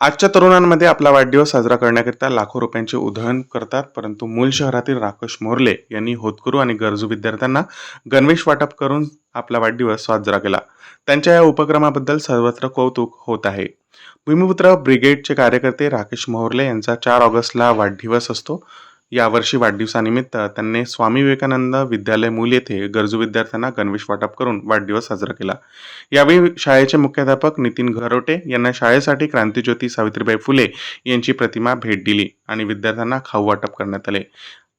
आजच्या तरुणांमध्ये आपला वाढदिवस साजरा करण्याकरिता लाखो रुपयांचे उधळण करतात परंतु मूल शहरातील राकेश मोरले यांनी होतकरू आणि गरजू विद्यार्थ्यांना गणवेश वाटप करून आपला वाढदिवस साजरा केला. त्यांच्या या उपक्रमाबद्दल सर्वत्र कौतुक होत आहे. भूमिपुत्र ब्रिगेडचे कार्यकर्ते राकेश मोहर्ले यांचा चार ऑगस्टला वाढदिवस असतो. यावर्षी वाढदिवसानिमित्त त्यांनी स्वामी विवेकानंद विद्यालय मूल येथे गरजू विद्यार्थ्यांना गणवेश वाटप करून वाढदिवस साजरा केला. यावेळी शाळेचे मुख्याध्यापक नितीन घरोटे यांना शाळेसाठी क्रांतीज्योती सावित्रीबाई फुले यांची प्रतिमा भेट दिली आणि विद्यार्थ्यांना खाऊ वाटप करण्यात आले.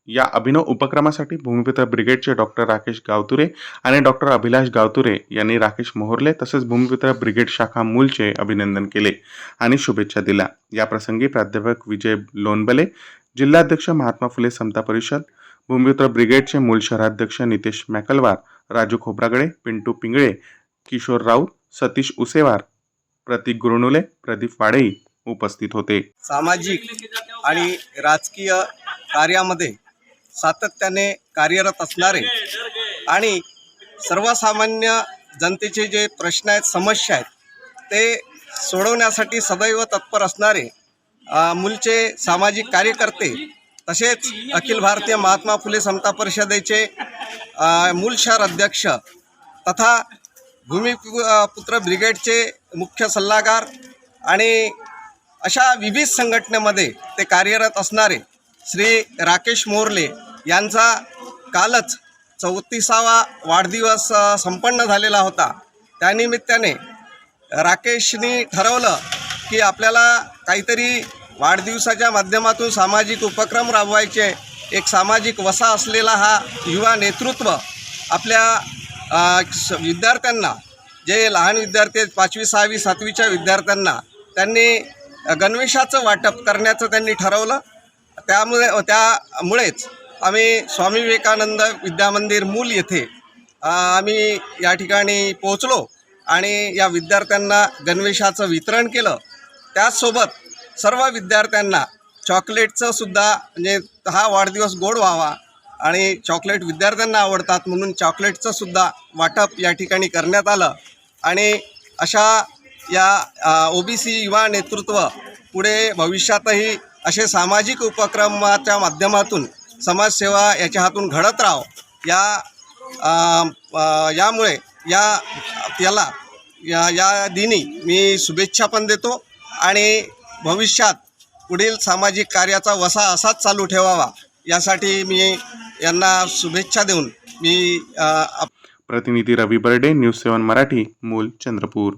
या अभिनव उपक्रमासाठी भूमिपुत्र ब्रिगेडचे डॉक्टर राकेश गावतुरे आणि डॉक्टर अभिलाष गावतुरे यांनी राकेश मोहरले तसेच भूमिपुत्र ब्रिगेड शाखा मूलचे अभिनंदन केले आणि शुभेच्छा दिल्या. याप्रसंगी प्राध्यापक विजय लोनबले जिल्हाध्यक्ष महात्मा फुले समता परिषद भूमिपुत्र ब्रिगेडचे मूल शहराध्यक्ष नितेश मॅकलवार राजू खोब्रागडे पिंटू पिंगळे किशोर राऊत सतीश उसेवार प्रतीक गुरुणुले प्रदीप वाडेई उपस्थित होते. सामाजिक आणि राजकीय कार्यामध्ये सातत्याने कार्यरत असणारे आणि सर्वसामान्य जनतेचे जे प्रश्न आहेत समस्या आहेत ते सोडवण्यासाठी सदैव तत्पर असणारे मूलचे सामाजिक कार्यकर्ते तसेच अखिल भारतीय महात्मा फुले समता परिषदेचे मूल शहर अध्यक्ष तथा भूमिपुत्र ब्रिगेडचे मुख्य सल्लागार आणि अशा विविध संघटनेमध्ये ते कार्यरत असणारे श्री राकेश मोर्ले यांचा कालच चौतीसावा वाढदिवस संपन्न झालेला होता. त्यानिमित्ताने राकेशनी ठरवलं की आपल्याला काहीतरी वाढदिवसाच्या माध्यमातून सामाजिक उपक्रम राबवायचे एक सामाजिक वसा असलेला हा युवा नेतृत्व आपल्या स- विद्यार्थ्यांना जे लहान विद्यार्थी आहेत पाचवी सहावी सातवीच्या विद्यार्थ्यांना त्यांनी गणवेशाचं वाटप करण्याचं त्यांनी ठरवलं. त्यामुळे त्यामुळेच आम्ही स्वामी विवेकानंद विद्यामंदिर मूल येथे आम्ही या ठिकाणी पोहोचलो आणि या विद्यार्थ्यांना गणवेशाचं वितरण केलं. त्याचसोबत सर्व विद्यार्थ्यांना चॉकलेटचं सुद्धा म्हणजे हा वाढदिवस गोड व्हावा आणि चॉकलेट विद्यार्थ्यांना आवडतात म्हणून चॉकलेटचं सुद्धा वाटप या ठिकाणी करण्यात आलं. आणि अशा या ओ बी सी युवा नेतृत्व पुढे भविष्यातही असे सामाजिक उपक्रमाच्या माध्यमातून समाजसेवा याच्या हातून घडत राहो या यामुळे या याला या या दिनी मी शुभेच्छा पण देतो आणि भविष्यात पुढील सामाजिक कार्याचा वसा असाच चालू ठेवावा. यासाठी मी यांना शुभेच्छा देऊन मी प्रतिनिधी रवी बर्डे न्यूज सेवन मराठी मूल चंद्रपूर.